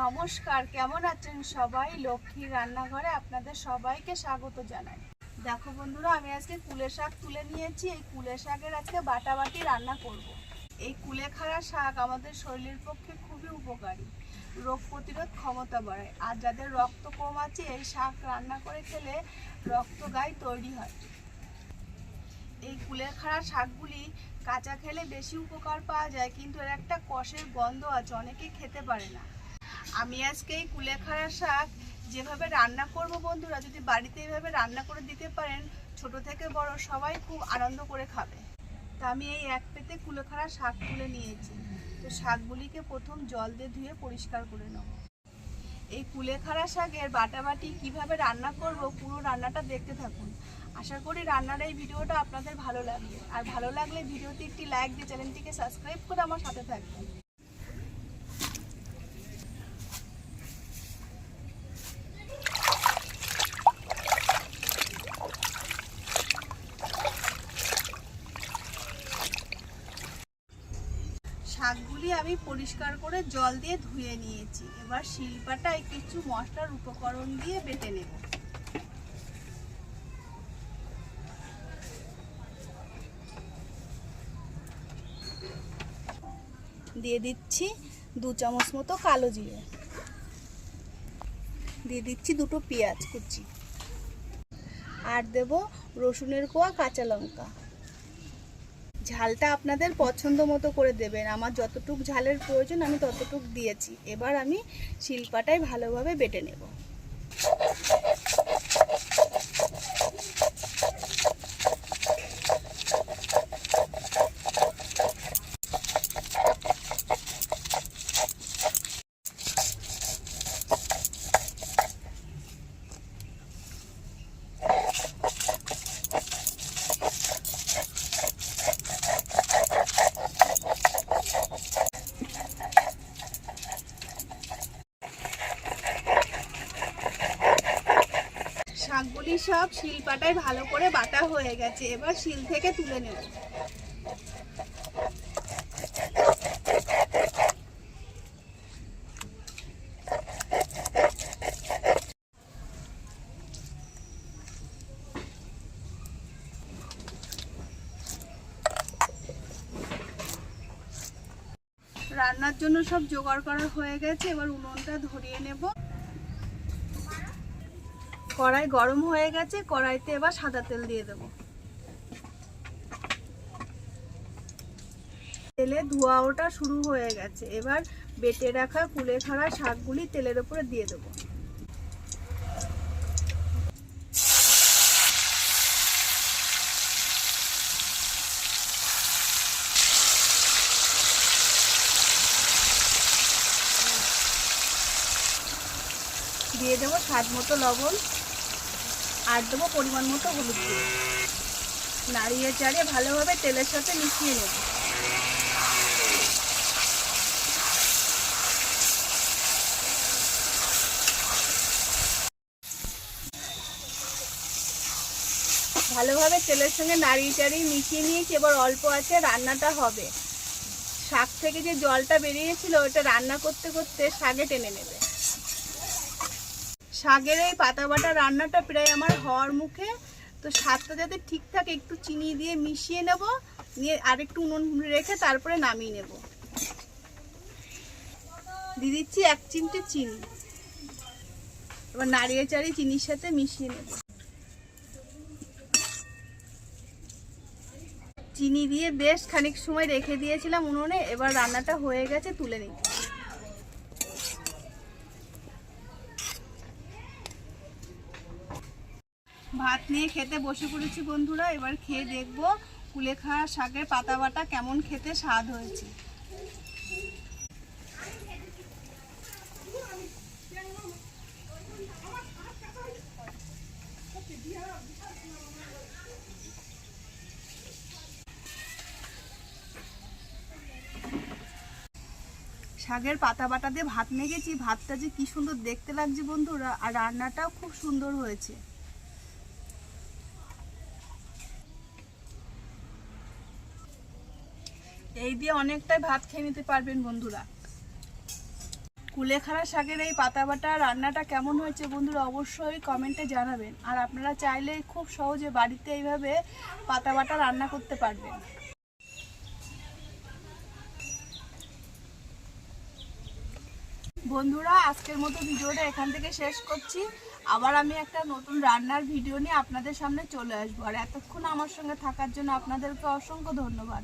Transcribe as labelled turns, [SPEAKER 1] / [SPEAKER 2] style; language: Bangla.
[SPEAKER 1] নমস্কার, কেমন আছেন সবাই? লক্ষ্মী রান্নাঘরে আপনাদের সবাইকে স্বাগত জানাই। দেখো বন্ধুরা, আমি আজকে কুলে শাক তুলে নিয়েছি। এই কুলে শাকের আজকে বাটাবাটি রান্না করব। এই কুলেখাড়া শাক আমাদের শরীরের পক্ষে খুবই উপকারী। রোগ প্রতিরোধ ক্ষমতা বাড়ায়। আর যাদের রক্ত কম আছে, এই শাক রান্না করে খেলে রক্ত গায়ে তৈরি হয়। এই কুলেখাড়া শাকগুলি কাঁচা খেলে বেশি উপকার পাওয়া যায়, কিন্তু এর একটা কষের গন্ধ আছে, অনেকে খেতে পারে না। আমি আজকে এই কুলেখাড়া শাক যেভাবে রান্না করব বন্ধুরা, যদি বাড়িতে এইভাবে রান্না করে দিতে পারেন, ছোট থেকে বড় সবাই খুব আনন্দ করে খাবে। তা আমি এই এক পেতে কুলেখাড়া শাক তুলে নিয়েছি। তো শাকগুলিকে প্রথম জল দিয়ে ধুয়ে পরিষ্কার করে নেব। এই কুলেখাড়া শাকের বাটাবাটি কীভাবে রান্না করব পুরো রান্নাটা দেখতে থাকুন। আশা করি রান্নার এই ভিডিওটা আপনাদের ভালো লাগবে। আর ভালো লাগলে ভিডিওতে একটি লাইক দিয়ে চ্যানেলটিকে সাবস্ক্রাইব করে আমার সাথে থাকবেন। শাকগুলি আমি পরিষ্কার করে জল দিয়ে ধুয়ে নিয়েছি। এবার শিলপাটায় কিছু মশলার উপকরণ দিয়ে বেটে নেব। দিয়ে দিচ্ছি দু চামচ মতো কালো জিরে। দিয়ে দিচ্ছি দুটো পেঁয়াজ কুচি। আর দেব রসুনের কোয়া কাঁচা লঙ্কা। ঝালটা আপনাদের পছন্দ মতো করে দেবেন। আমার যতটুক ঝালের প্রয়োজন, আমি ততটুক দিয়েছি। এবার আমি শিলপাটায় ভালোভাবে বেটে নেব। শাকগুলি সব শিলপাটায় ভালো করে বাটা হয়ে গেছে। এবার শিল থেকে তুলে নেব। রান্নার জন্য সব জোগাড় করা হয়ে গেছে। এবার উনুনটা ধরিয়ে নেব। কড়াই গরম হয়ে গেছে, কড়াইতে এবার সাদা তেল দিয়ে দেব। তেলে ধোয়া ওটা শুরু হয়ে গেছে। এবার বেটে রাখা কুলেখাড়া শাকগুলি তেলের উপরে দিয়ে দেবো। দিয়ে দেবো স্বাদ মতো লবণ। আর দেবো পরিমাণ মতো হলুদ দিয়ে নাড়িয়ে চাড়িয়ে ভালোভাবে তেলের সাথে মিশিয়ে নেব। ভালোভাবে তেলের সঙ্গে নাড়িয়ে চাড়িয়ে মিশিয়ে নিয়েছি, এবার অল্প আছে, রান্নাটা হবে। শাক থেকে যে জলটা বেরিয়েছিল, ওটা রান্না করতে করতে শাকে টেনে নেবে। শাকের এই পাতা বাটা রান্নাটা প্রায় আমার হওয়ার মুখে। তো স্বাদটা যাতে ঠিক থাকে একটু চিনি দিয়ে মিশিয়ে নেব, নিয়ে আর একটু উনুন রেখে তারপরে নামিয়ে নেব। দিয়ে দিচ্ছি এক চিমটে চিনি। এবার নাড়িয়ে চাড়িয়ে চিনির সাথে মিশিয়ে নেব। চিনি দিয়ে বেশ খানিক সময় রেখে দিয়েছিলাম উনুনে, এবার রান্নাটা হয়ে গেছে তুলে নিচ্ছি ভাত নিয়ে খেতে বসে পড়েছি বন্ধুরা, এবার খেয়ে দেখব কুলেখাড়া শাকের পাতা বাটা কেমন খেতে স্বাদ হয়েছে। শাকের পাতা বাটা দিয়ে ভাত মেখেছি, ভাতটা যে কি সুন্দর দেখতে লাগছে বন্ধুরা, আর রান্নাটাও খুব সুন্দর হয়েছে। এই দিয়ে অনেকটাই ভাত খেয়ে নিতে পারবেন বন্ধুরা। কুলেখাড়া শাকের এই পাতা বাটা রান্নাটা কেমন হয়েছে বন্ধুরা অবশ্যই কমেন্টে জানাবেন। আর আপনারা চাইলে খুব সহজে বাড়িতে এইভাবে পাতা বাটা রান্না করতে পারবেন। বন্ধুরা, আজকের মতো ভিডিওটা এখান থেকে শেষ করছি। আবার আমি একটা নতুন রান্নার ভিডিও নিয়ে আপনাদের সামনে চলে আসব। আর এতক্ষণ আমার সঙ্গে থাকার জন্য আপনাদেরকে অসংখ্য ধন্যবাদ।